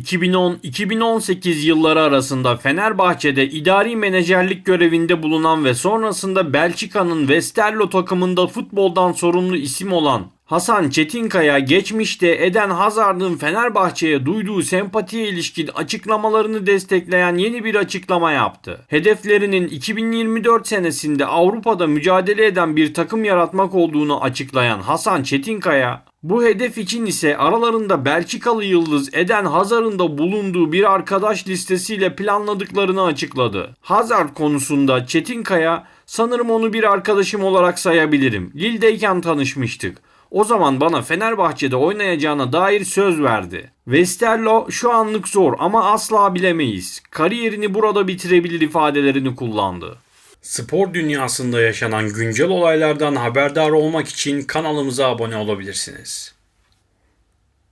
2010-2018 yılları arasında Fenerbahçe'de idari menajerlik görevinde bulunan ve sonrasında Belçika'nın Westerlo takımında futboldan sorumlu isim olan Hasan Çetinkaya geçmişte Eden Hazard'ın Fenerbahçe'ye duyduğu sempatiye ilişkin açıklamalarını destekleyen yeni bir açıklama yaptı. Hedeflerinin 2024 senesinde Avrupa'da mücadele eden bir takım yaratmak olduğunu açıklayan Hasan Çetinkaya, bu hedef için ise aralarında Belçikalı yıldız Eden Hazard'ın da bulunduğu bir arkadaş listesiyle planladıklarını açıkladı. Hazard konusunda Çetinkaya, sanırım onu bir arkadaşım olarak sayabilirim. Lille'deyken tanışmıştık. O zaman bana Fenerbahçe'de oynayacağına dair söz verdi. Westerlo şu anlık zor ama asla bilemeyiz. Kariyerini burada bitirebilir ifadelerini kullandı. Spor dünyasında yaşanan güncel olaylardan haberdar olmak için kanalımıza abone olabilirsiniz.